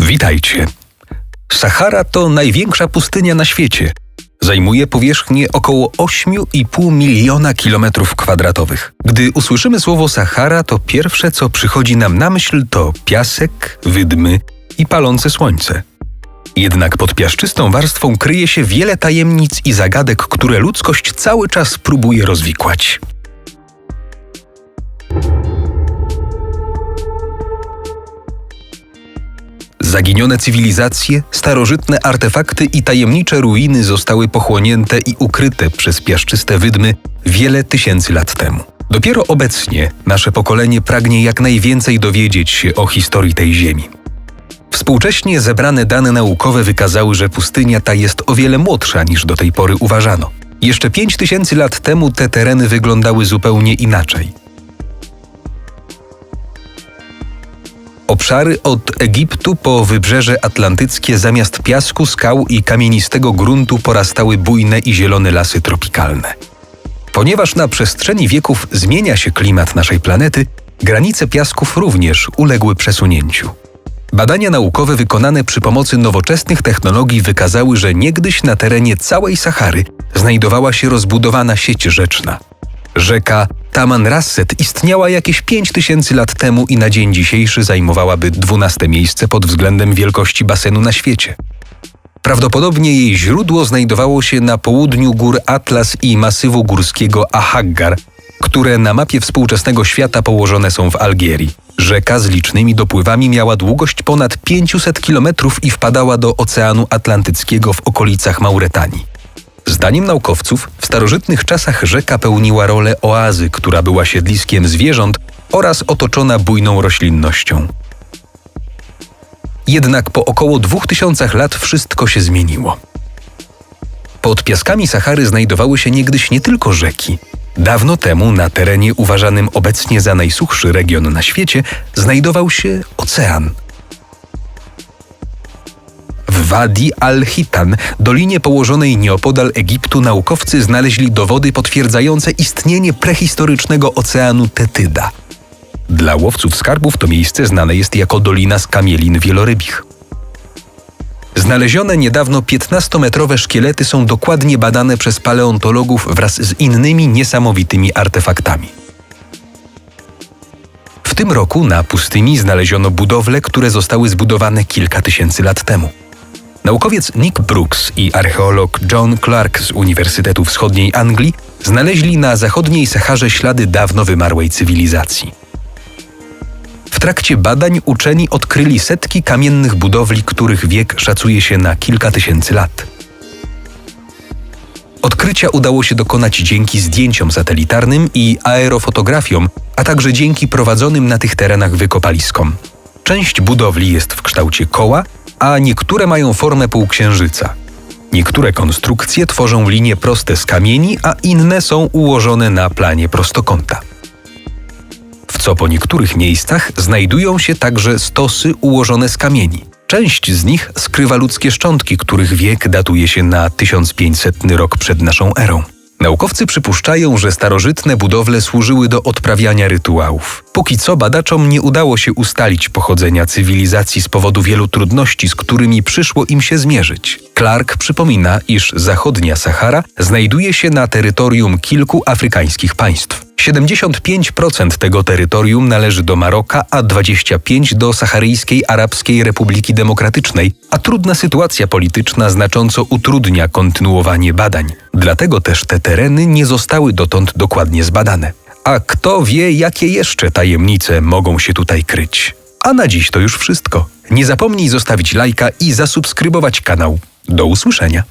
Witajcie. Sahara to największa pustynia na świecie. Zajmuje powierzchnię około 8,5 miliona kilometrów kwadratowych. Gdy usłyszymy słowo Sahara, to pierwsze co przychodzi nam na myśl to piasek, wydmy i palące słońce. Jednak pod piaszczystą warstwą kryje się wiele tajemnic i zagadek, które ludzkość cały czas próbuje rozwikłać. Zaginione cywilizacje, starożytne artefakty i tajemnicze ruiny zostały pochłonięte i ukryte przez piaszczyste wydmy wiele tysięcy lat temu. Dopiero obecnie nasze pokolenie pragnie jak najwięcej dowiedzieć się o historii tej ziemi. Współcześnie zebrane dane naukowe wykazały, że pustynia ta jest o wiele młodsza niż do tej pory uważano. Jeszcze 5000 lat temu te tereny wyglądały zupełnie inaczej. Obszary od Egiptu po wybrzeże atlantyckie zamiast piasku, skał i kamienistego gruntu porastały bujne i zielone lasy tropikalne. Ponieważ na przestrzeni wieków zmienia się klimat naszej planety, granice piasków również uległy przesunięciu. Badania naukowe wykonane przy pomocy nowoczesnych technologii wykazały, że niegdyś na terenie całej Sahary znajdowała się rozbudowana sieć rzeczna. Rzeka Taman Rasset istniała jakieś 5000 lat temu i na dzień dzisiejszy zajmowałaby 12 miejsce pod względem wielkości basenu na świecie. Prawdopodobnie jej źródło znajdowało się na południu gór Atlas i masywu górskiego Ahaggar, które na mapie współczesnego świata położone są w Algierii. Rzeka z licznymi dopływami miała długość ponad 500 km i wpadała do Oceanu Atlantyckiego w okolicach Mauretanii. Zdaniem naukowców, w starożytnych czasach rzeka pełniła rolę oazy, która była siedliskiem zwierząt oraz otoczona bujną roślinnością. Jednak po około 2000 lat wszystko się zmieniło. Pod piaskami Sahary znajdowały się niegdyś nie tylko rzeki. Dawno temu na terenie uważanym obecnie za najsuchszy region na świecie znajdował się ocean. Wadi al-Hitan, dolinie położonej nieopodal Egiptu, naukowcy znaleźli dowody potwierdzające istnienie prehistorycznego oceanu Tetyda. Dla łowców skarbów to miejsce znane jest jako Dolina Skamielin Wielorybich. Znalezione niedawno 15-metrowe szkielety są dokładnie badane przez paleontologów wraz z innymi niesamowitymi artefaktami. W tym roku na pustyni znaleziono budowle, które zostały zbudowane kilka tysięcy lat temu. Naukowiec Nick Brooks i archeolog John Clark z Uniwersytetu Wschodniej Anglii znaleźli na zachodniej Saharze ślady dawno wymarłej cywilizacji. W trakcie badań uczeni odkryli setki kamiennych budowli, których wiek szacuje się na kilka tysięcy lat. Odkrycia udało się dokonać dzięki zdjęciom satelitarnym i aerofotografiom, a także dzięki prowadzonym na tych terenach wykopaliskom. Część budowli jest w kształcie koła, a niektóre mają formę półksiężyca. Niektóre konstrukcje tworzą linie proste z kamieni, a inne są ułożone na planie prostokąta. W co po niektórych miejscach znajdują się także stosy ułożone z kamieni. Część z nich skrywa ludzkie szczątki, których wiek datuje się na 1500 rok przed naszą erą. Naukowcy przypuszczają, że starożytne budowle służyły do odprawiania rytuałów. Póki co badaczom nie udało się ustalić pochodzenia cywilizacji z powodu wielu trudności, z którymi przyszło im się zmierzyć. Clark przypomina, iż zachodnia Sahara znajduje się na terytorium kilku afrykańskich państw. 75% tego terytorium należy do Maroka, a 25% do Saharyjskiej Arabskiej Republiki Demokratycznej, a trudna sytuacja polityczna znacząco utrudnia kontynuowanie badań. Dlatego też te tereny nie zostały dotąd dokładnie zbadane. A kto wie, jakie jeszcze tajemnice mogą się tutaj kryć. A na dziś to już wszystko. Nie zapomnij zostawić lajka i zasubskrybować kanał. Do usłyszenia.